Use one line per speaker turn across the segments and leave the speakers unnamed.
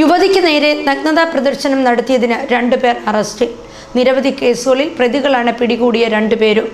യുവതിക്ക് നേരെ നഗ്നതാ പ്രദർശനം നടത്തിയതിന് രണ്ടുപേർ അറസ്റ്റിൽ. നിരവധി കേസുകളിൽ പ്രതികളാണ് പിടികൂടിയ രണ്ടുപേരും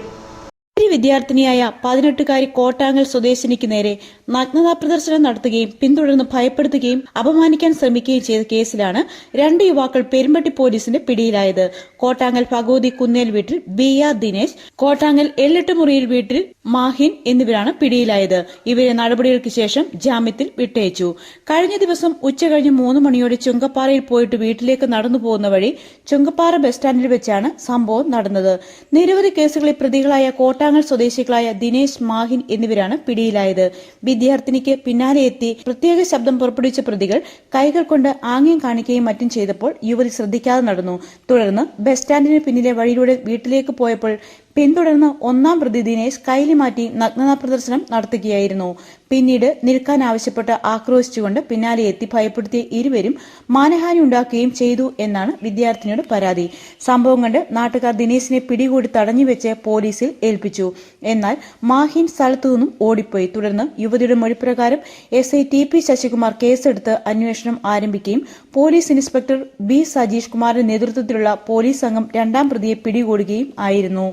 വിദ്യാർത്ഥിനിയായ പതിനെട്ടുകാരി കോട്ടാങ്ങൽ സ്വദേശിനിക്ക് നേരെ നഗ്നതാ പ്രദർശനം നടത്തുകയും പിന്തുടർന്ന് ഭയപ്പെടുത്തുകയും അപമാനിക്കാൻ ശ്രമിക്കുകയും ചെയ്ത കേസിലാണ് രണ്ട് യുവാക്കൾ പെരുമ്പട്ടി പോലീസിന്റെ പിടിയിലായത്. കോട്ടാങ്ങൽ ഭഗവതി കുന്നേൽ വീട്ടിൽ ബി ആർ ദിനേശ് കോട്ടാങ്ങൽ എല്ലെട്ടുമുറിയിൽ വീട്ടിൽ മാഹിൻ എന്നിവരാണ് പിടിയിലായത്. ഇവരെ നടപടികൾക്ക് ശേഷം ജാമ്യത്തിൽ വിട്ടയച്ചു. കഴിഞ്ഞ ദിവസം ഉച്ചകഴിഞ്ഞ് മൂന്ന് മണിയോടെ ചുങ്കപ്പാറയിൽ പോയിട്ട് വീട്ടിലേക്ക് നടന്നു പോകുന്ന വഴി ചുങ്കപ്പാറ ബസ് സ്റ്റാൻഡിൽ വെച്ചാണ് സംഭവം നടന്നത്. നിരവധി കേസുകളിൽ പ്രതികളായ കോട്ടാങ്ങൽ സ്വദേശികളായ ദിനേശ് മാഹിൻ എന്നിവരാണ് പിടിയിലായത്. വിദ്യാർത്ഥിനിക്ക് പിന്നാലെ എത്തി പ്രത്യേക ശബ്ദം പുറപ്പെടുവിച്ച പ്രതികൾ കൈകൾ കൊണ്ട് ആംഗ്യം കാണിക്കുകയും മറ്റും ചെയ്തപ്പോൾ യുവതി ശ്രദ്ധിക്കാതെ നടന്നു. തുടർന്ന് ബസ് സ്റ്റാൻഡിന് പിന്നിലെ വഴിയിലൂടെ വീട്ടിലേക്ക് പോയപ്പോൾ പിന്തുടർന്ന് ഒന്നാം പ്രതി ദിനേശ് കൈലി മാറ്റി നഗ്നതാ പ്രദർശനം നടത്തുകയായിരുന്നു. പിന്നീട് നിൽക്കാൻ ആവശ്യപ്പെട്ട് ആക്രോശിച്ചുകൊണ്ട് പിന്നാലെ എത്തി ഭയപ്പെടുത്തിയ ഇരുവരും മാനഹാനി ഉണ്ടാക്കുകയും ചെയ്തു എന്നാണ് വിദ്യാർത്ഥിനിയുടെ പരാതി. സംഭവം കണ്ട് നാട്ടുകാർ ദിനേശിനെ പിടികൂടി തടഞ്ഞുവെച്ച് പോലീസിൽ ഏൽപ്പിച്ചു. എന്നാൽ മാഹിൻ സ്ഥലത്തു നിന്നും ഓടിപ്പോയി. തുടർന്ന് യുവതിയുടെ മൊഴിപ്രകാരം S I T P Sasikumar കേസെടുത്ത് അന്വേഷണം ആരംഭിക്കുകയും പോലീസ് ഇൻസ്പെക്ടർ ബി സജീഷ് കുമാറിന്റെ നേതൃത്വത്തിലുള്ള പോലീസ് സംഘം രണ്ടാം പ്രതിയെ പിടികൂടുകയും ആയിരുന്നു.